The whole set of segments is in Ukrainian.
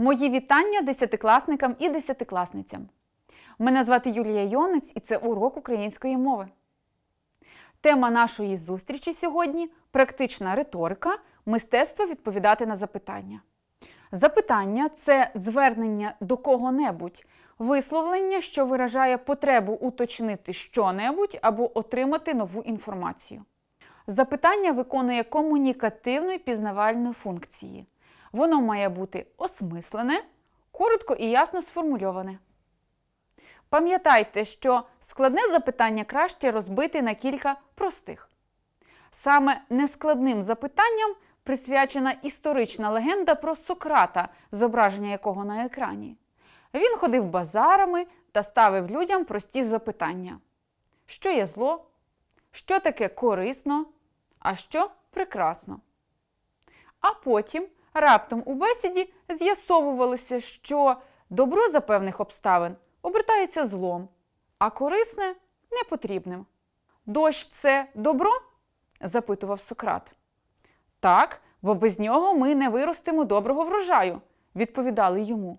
Мої вітання десятикласникам і десятикласницям. Мене звати Юлія Йонець і це урок української мови. Тема нашої зустрічі сьогодні практична риторика, мистецтво відповідати на запитання. Запитання це звернення до кого-небудь, висловлення, що виражає потребу уточнити що-небудь або отримати нову інформацію. Запитання виконує комунікативну і пізнавальну функції. Воно має бути осмислене, коротко і ясно сформульоване. Пам'ятайте, що складне запитання краще розбити на кілька простих. Саме нескладним запитанням присвячена історична легенда про Сократа, зображення якого на екрані. Він ходив базарами та ставив людям прості запитання: що є зло, що таке корисно, а що прекрасно. А потім раптом у бесіді з'ясовувалося, що добро за певних обставин обертається злом, а корисне непотрібним. Дощ це добро? запитував Сократ. Так, бо без нього ми не виростимо доброго врожаю, відповідали йому.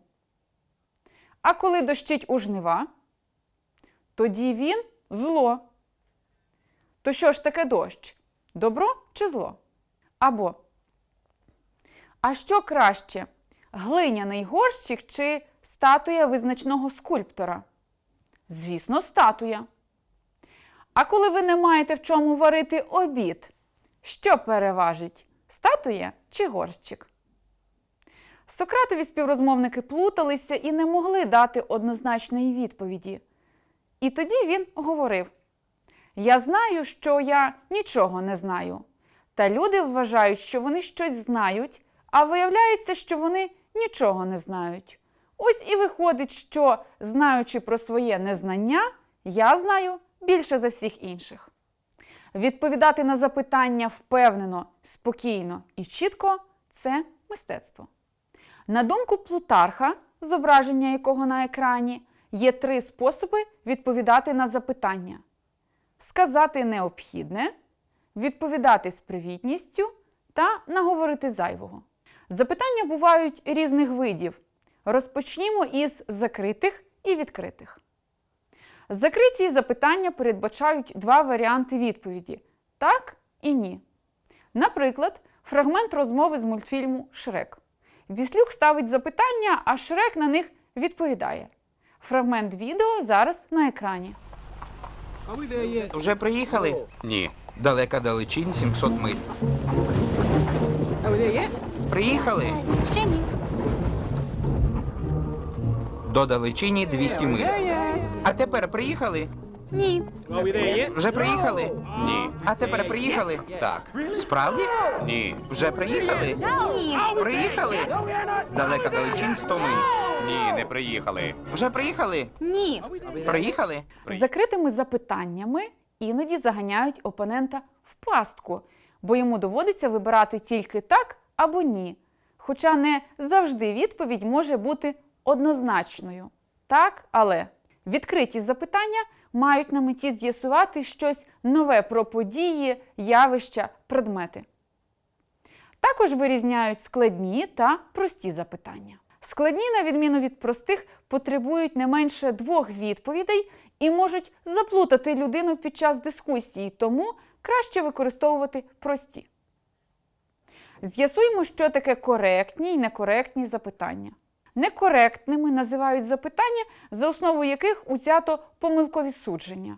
А коли дощить у жнива, тоді він зло. То що ж таке дощ? Добро чи зло? Або а що краще? Глиняний горщик чи статуя визначного скульптора? Звісно, статуя. А коли ви не маєте в чому варити обід, що переважить? Статуя чи горщик? Сократові співрозмовники плуталися і не могли дати однозначної відповіді. І тоді він говорив: Я знаю, що я нічого не знаю. Та люди вважають, що вони щось знають, а виявляється, що вони нічого не знають. Ось і виходить, що, знаючи про своє незнання, я знаю більше за всіх інших. Відповідати на запитання впевнено, спокійно і чітко це мистецтво. На думку Плутарха, зображення якого на екрані, є три способи відповідати на запитання: сказати необхідне, відповідати з привітністю та наговорити зайвого. Запитання бувають різних видів. Розпочнімо із закритих і відкритих. Закриті запитання передбачають два варіанти відповіді так і ні. Наприклад, фрагмент розмови з мультфільму Шрек. Віслюк ставить запитання, а Шрек на них відповідає. Фрагмент відео зараз на екрані. Yet? Вже приїхали? Ні. Далека далечінь 700 миль. Приїхали? Ще ні. До далечині 200 миль. А тепер приїхали? Ні. Вже приїхали? Ні. А тепер приїхали? Так. Справді? Ні. Вже приїхали? Ні. Приїхали? Далека далечінь 100 миль. Ні, не приїхали. Вже приїхали? Ні. Приїхали? Закритими запитаннями іноді заганяють опонента в пастку, бо йому доводиться вибирати тільки так або ні. Хоча не завжди відповідь може бути однозначною. Так, але відкриті запитання мають на меті з'ясувати щось нове про події, явища, предмети. Також вирізняють складні та прості запитання. Складні, на відміну від простих, потребують не менше двох відповідей і можуть заплутати людину під час дискусії, тому краще використовувати прості. З'ясуємо, що таке коректні і некоректні запитання. Некоректними називають запитання, за основу яких узято помилкові судження.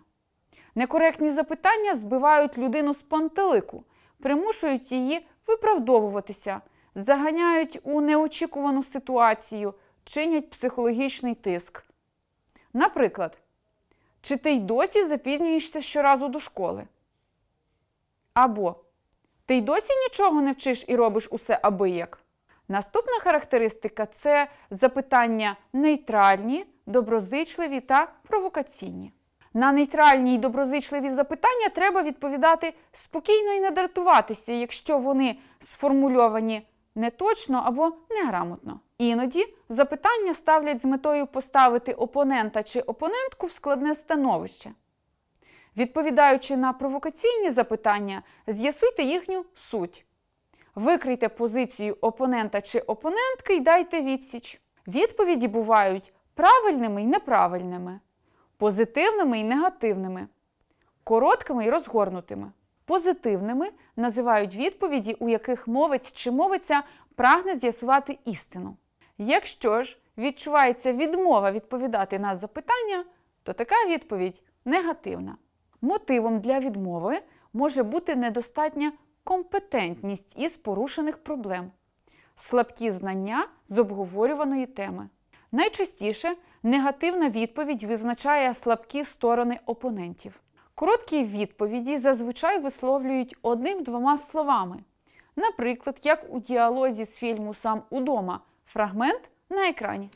Некоректні запитання збивають людину з пантелику, примушують її виправдовуватися, заганяють у неочікувану ситуацію, чинять психологічний тиск. Наприклад, чи ти й досі запізнюєшся щоразу до школи? Або ти й досі нічого не вчиш і робиш усе абияк? Наступна характеристика це запитання нейтральні, доброзичливі та провокаційні. На нейтральні й доброзичливі запитання треба відповідати спокійно і не дратуватися, якщо вони сформульовані неточно або неграмотно. Іноді запитання ставлять з метою поставити опонента чи опонентку в складне становище. Відповідаючи на провокаційні запитання, з'ясуйте їхню суть. Викрийте позицію опонента чи опонентки і дайте відсіч. Відповіді бувають правильними і неправильними, позитивними і негативними, короткими і розгорнутими. Позитивними називають відповіді, у яких мовець чи мовиця прагне з'ясувати істину. Якщо ж відчувається відмова відповідати на запитання, то така відповідь негативна. Мотивом для відмови може бути недостатня компетентність із порушених проблем, слабкі знання з обговорюваної теми. Найчастіше негативна відповідь визначає слабкі сторони опонентів. Короткі відповіді зазвичай висловлюють одним-двома словами. Наприклад, як у діалозі з фільму Сам удома фрагмент на екрані.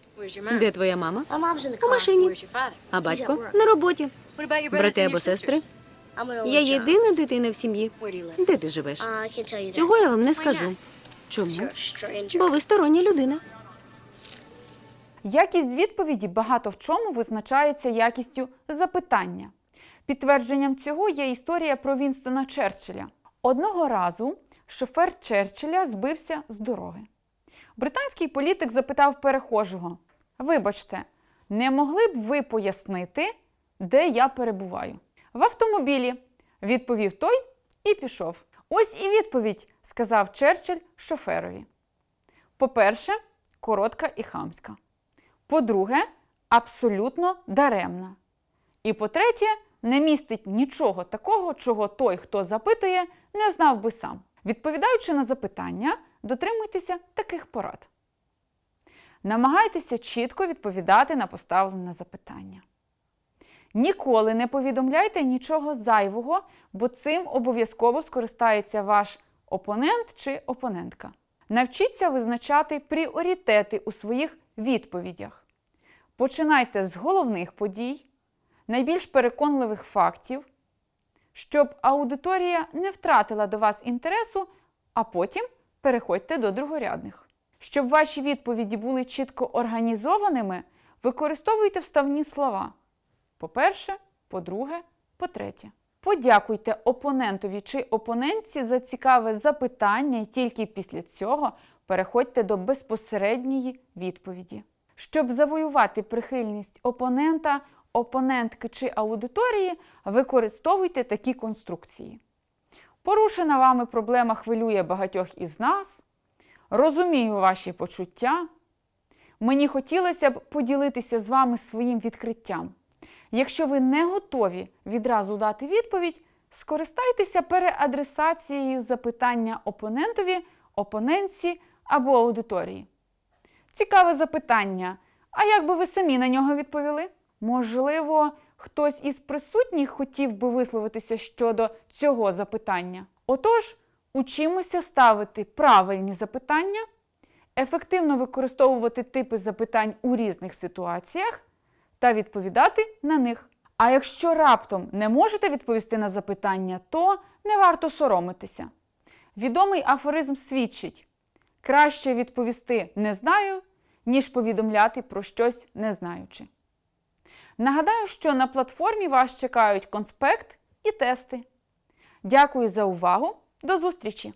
Де твоя мама? У машині. А батько? На роботі. Брати або сестри? Я єдина дитина в сім'ї. Де ти живеш? Цього я вам не скажу. Чому? Бо ви стороння людина. Якість відповіді багато в чому визначається якістю запитання. Підтвердженням цього є історія про Вінстона Черчилля. Одного разу шофер Черчилля збився з дороги. Британський політик запитав перехожого: Вибачте, не могли б ви пояснити, де я перебуваю? В автомобілі, відповів той і пішов. Ось і відповідь, сказав Черчилль шоферові. По-перше, коротка і хамська. По-друге, абсолютно даремна. І по-третє, не містить нічого такого, чого той, хто запитує, не знав би сам. Відповідаючи на запитання, дотримуйтеся таких порад. Намагайтеся чітко відповідати на поставлене запитання. Ніколи не повідомляйте нічого зайвого, бо цим обов'язково скористається ваш опонент чи опонентка. Навчіться визначати пріоритети у своїх відповідях. Починайте з головних подій, найбільш переконливих фактів, щоб аудиторія не втратила до вас інтересу, а потім переходьте до другорядних. Щоб ваші відповіді були чітко організованими, використовуйте вставні слова. По-перше, по-друге, по-третє. Подякуйте опонентові чи опонентці за цікаве запитання і тільки після цього переходьте до безпосередньої відповіді. Щоб завоювати прихильність опонента, опонентки чи аудиторії, використовуйте такі конструкції. Порушена вами проблема хвилює багатьох із нас. Розумію ваші почуття. Мені хотілося б поділитися з вами своїм відкриттям. Якщо ви не готові відразу дати відповідь, скористайтеся переадресацією запитання опонентові, опонентці або аудиторії. Цікаве запитання. А як би ви самі на нього відповіли? Можливо, хтось із присутніх хотів би висловитися щодо цього запитання. Отож, учимося ставити правильні запитання, ефективно використовувати типи запитань у різних ситуаціях та відповідати на них. А якщо раптом не можете відповісти на запитання, то не варто соромитися. Відомий афоризм свідчить: краще відповісти не знаю, ніж повідомляти про щось не знаючи. Нагадаю, що на платформі вас чекають конспект і тести. Дякую за увагу. До зустрічі!